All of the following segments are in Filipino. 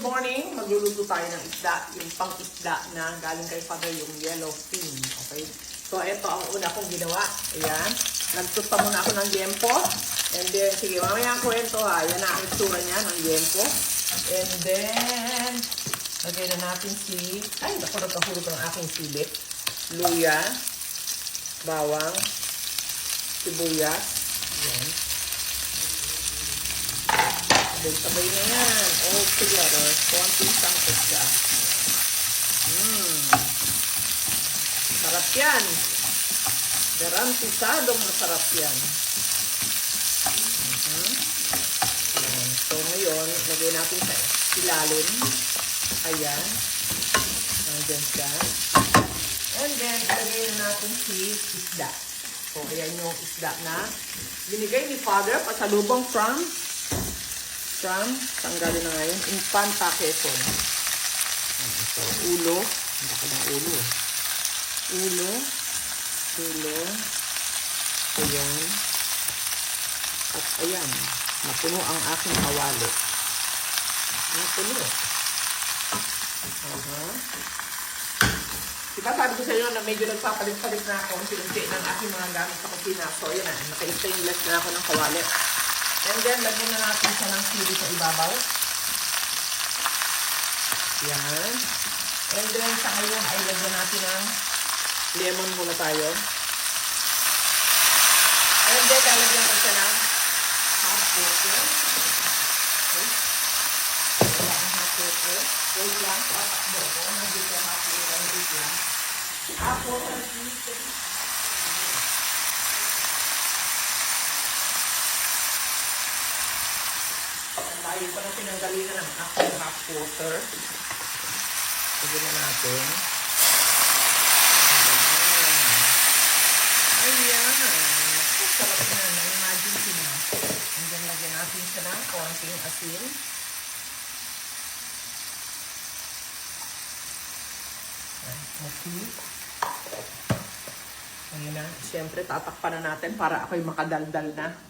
good morning. Magluluto tayo ng isda. Yung pang isda na galing kay Father yung yellow fin. Okay? So, ito ang una kong ginawa. Ayan. Nagtusta muna ako ng yempo. And then, sige, mamaya ang kwento ha. Yan ang itsura niya ng yempo. And then, lagay na natin si... Ay, naku, nagkahulog ang aking sili. Luya. Bawang. Sibuyas. Ayan. Sabay-sabay na yan. All together. Konting sangkot siya. Mmm. Sarap yan. Garantisadong masarap yan. Mhm. Ayan. So ngayon, lagay natin sa ilalim. Ayan. Nandyan siya. And then, ilagay na natin si isda. So, ayan yung isda na binigay ni Father pasalubong from from, tanggalin na ngayon, Infanta Quezon. So, ulo. Ang baka ng ulo. Ulo. Ulo. Ayan. At ayan. Napuno ang aking kawali. Napuno. Aha. Diba sabi ko sa inyo na medyo nagpapalit-palit na ako unti-unti ng aking mga gamit sa kusina. So, yun na. Naka-stainless na ako ng kawali. And then, lagyan na natin siya ng sili sa ibabaw. Yan. And then, sa ngayon ay lagyan natin ng lemon muna tayo. And then, lalagyan ko siya ng half water. Okay. Wala ang half water. Wait lang, patakbo ko. Hindi ko half water. Wait lang. Half water, please. Tayo pa na pinanggaling na ng aking half water. Lagyan na natin. Ayan. Naku, sarap na. Na-imagine ko na. Then, lagyan natin siya ng konting asin. Okay. Ayan na. Siyempre, tatakpan na natin para ako'y makadaldal na.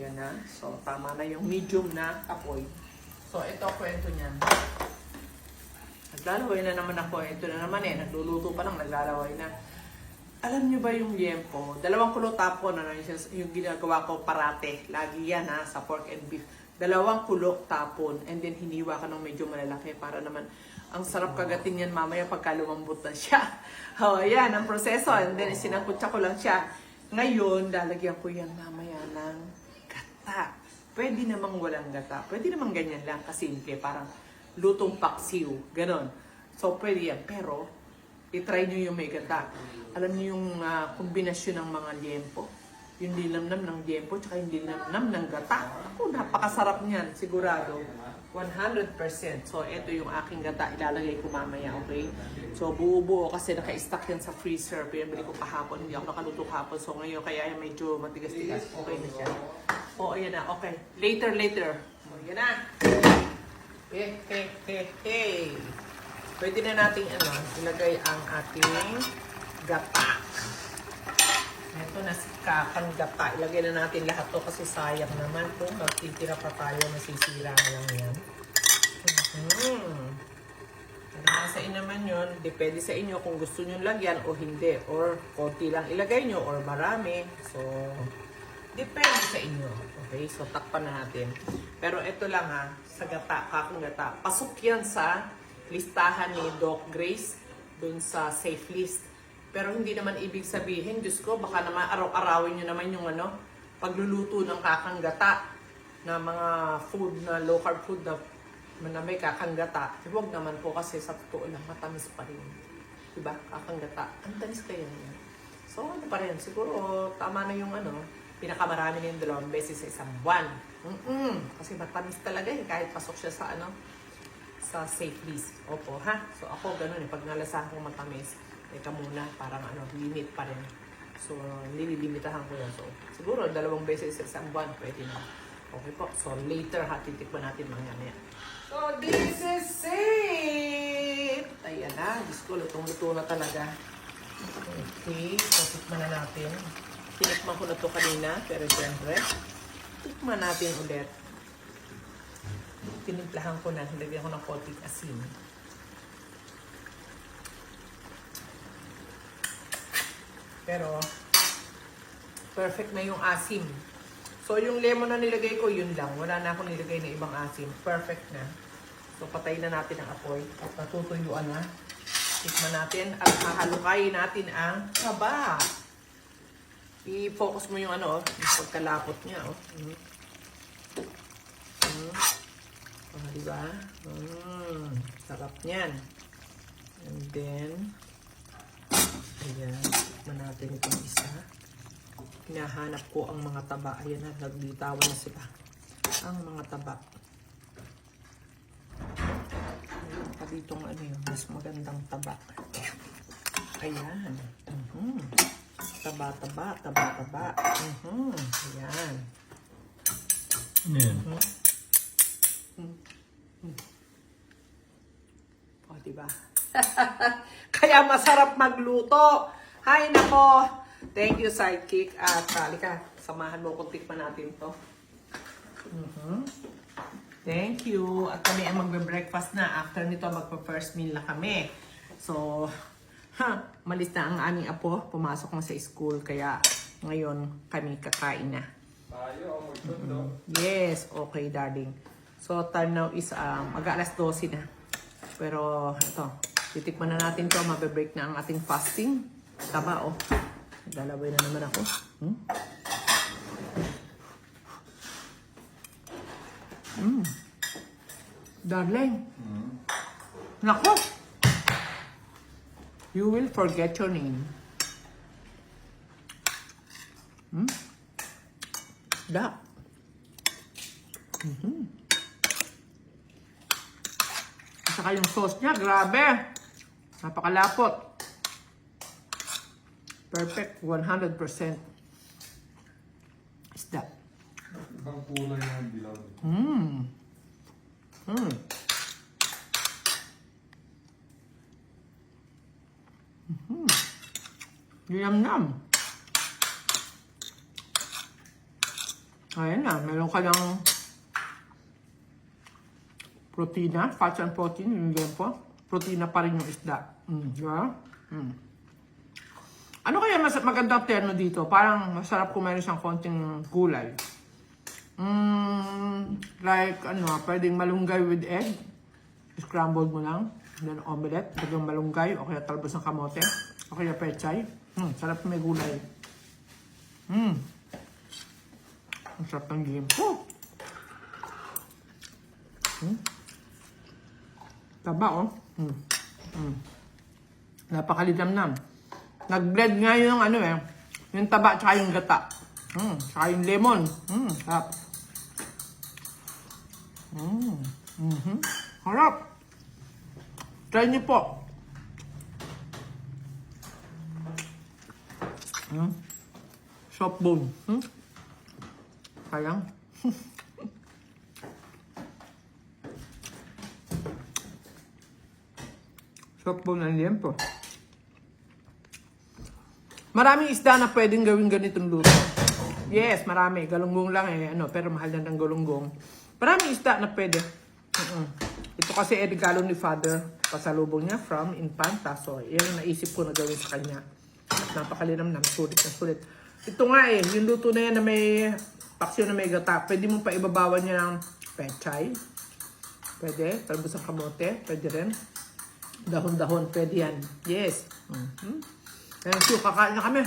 Yan na. So, tama na yung medium na apoy. So, ito kwento niyan. Naglalaway na naman ako. Ito na naman eh. Nagluluto pa lang, naglalaway na. Alam niyo ba yung yempo? Dalawang kulo tapon, ano, yung, ginagawa ko parate. Lagi yan ha, sa pork and beef. Dalawang kulo tapon. And then, hiniwa ka ng medyo malalaki para naman ang sarap kagatin yan mamaya pagka lumambot na siya. oh, yan, ang proseso. And then, sinangkutsa ko lang siya. Ngayon, lalagyan ko yan mamaya ng gata. Pwede namang walang gata. Pwede namang ganyan lang, kasimple. Parang lutong paksiw. Ganon. So, pwede yan. Pero, itry nyo yung may gata. Alam nyo yung ah, kombinasyon ng mga liempo. Yung linamnam ng liempo, tsaka yung linamnam ng gata. Ako, napakasarap niyan, sigurado. 100%. So, ito yung aking gata. Ilalagay ko mamaya, okay? So, buo-buo kasi naka-stack yan sa freezer. Pinabili ko kahapon. Hindi ako nakaluto kahapon. So, ngayon kaya medyo matigas-tigas. Okay na siya. O, ayan na. Okay. Later, later. O, ayan na. Eh, eh, eh, eh. Pwede na nating ano, ilagay ang ating gata. Ito na si kakang gata. Ilagay na natin lahat to kasi sayang naman to. Magtitira pa tayo, masisira na lang yan. Mm-hmm. Nasa naman yun. Depende sa inyo kung gusto nyo lagyan o hindi. Or konti lang ilagay nyo or marami. So, depende sa inyo. Okay? So, takpan na natin. Pero ito lang ha, sa gata, kakang gata. Pasok yan sa listahan ni Doc Grace dun sa safe list. Pero hindi naman ibig sabihin, Diyos ko, baka naman araw-arawin nyo naman yung ano, pagluluto ng kakang gata na mga food na low carb food na, na may kakang gata. Huwag naman po kasi sa totoo lang, matamis pa rin. Diba? Kakang gata. Ang tamis kaya niya. So, ano pa rin, siguro tama na yung ano, pinakamarami na yung dalawang beses sa isang buwan. Mm-mm. Kasi matamis talaga eh, kahit pasok siya sa ano, sa safe list. Opo, ha? So, ako ganun eh, pag nalasahan kong matamis, teka muna, parang ano, limit pa rin. So, nililimitahan ko yan. So, siguro dalawang beses sa isang buwan, pwede na. Okay po. So, later ha, titikman natin mga yan. So, this is it! Ayan na. Diyos ko, lutong-luto na talaga. Okay. So, tikman na natin. Tinikman ko na to kanina, pero syempre, tikman natin ulit. tinimplahan ko na. Nilagyan ko ng konting asin. Pero, perfect na yung asim. So, yung lemon na nilagay ko, yun lang. Wala na akong nilagay na ibang asim. Perfect na. So, patayin na natin ang apoy. At natutuyuan na. Tikman natin at hahalukayin natin ang taba. I-focus mo yung ano, oh, yung pagkalapot niya. Oh. Mm. Mm. Oh, diba? Mm. Sarap niyan. And then, ayan, tikman natin itong isa. Hinahanap ko ang mga taba. Ayan na, nagbitawan na sila. Ang mga taba. Meron pa ditong ano yun, mas magandang taba. Ayan. Mhm. Taba, taba, taba, taba. Mhm. Ayan. Yan. O, diba? Kaya masarap magluto. Hay nako. Thank you, sidekick. At halika, samahan mo kung tikman natin to. Mhm. Thank you. At kami ang magbe-breakfast na. After nito, magpa-first meal na kami. So, ha, malis na ang aming apo. Pumasok na sa school. Kaya ngayon kami kakain na. Tayo, magtundo. Yes, okay darling. So time now is um, mag-alas 12 na. Pero ito, titikman na natin to, mabe-break na ang ating fasting. Taba oh. Naglalaway na naman ako. Hmm? Mm. Darling. Nako. You will forget your name. Hmm? Da. At saka yung sauce niya, grabe. Napakalapot. Perfect, 100%. Isda. Ibang kulay ng dilaw. Mmm. Mmm. Yum-yum. Ayan na, meron ka ng protina, fats and protein, yung lempo. Protina pa rin yung isda. Mm, di? Mm. Ano kaya mas magandang terno dito? Parang masarap kung meron siyang konting gulay. Mm, like, ano, pwedeng malunggay with egg. Scrambled mo lang. Then omelette. Pwedeng malunggay o kaya talbos ng kamote. O kaya pechay. Mm, sarap may gulay. Mm. Ang sarap ng game ko. Mm. Taba, oh. Mm. Mm. Napakalinamnam. Nag-blend nga yung ano eh. Yung taba tsaka yung gata. Mm. Tsaka yung lemon. Mm. Sarap. Mm. Mm-hmm. Harap. Try niyo po. Mm. Soft bone. Hmm? Sayang. Soft bone ang liempo. Maraming isda na pwedeng gawin ganitong luto. Yes, marami. Galunggong lang eh. Ano, pero mahal na ng galunggong. Maraming isda na pwede. Mm-mm. Ito kasi eh, regalo ni Father. Pasalubong niya from Infanta. So, yan ang naisip ko na gawin sa kanya. Napakalinam na. Sulit na sulit. Ito nga eh, yung luto na yan na may paksyo na may gata. Pwede mo pa ibabawan niya ng pechay. Pwede. Talbos ng kamote. Pwede rin. Dahon-dahon. Pwede yan. Yes. Mm-hmm. Thank you. Kakain na kami.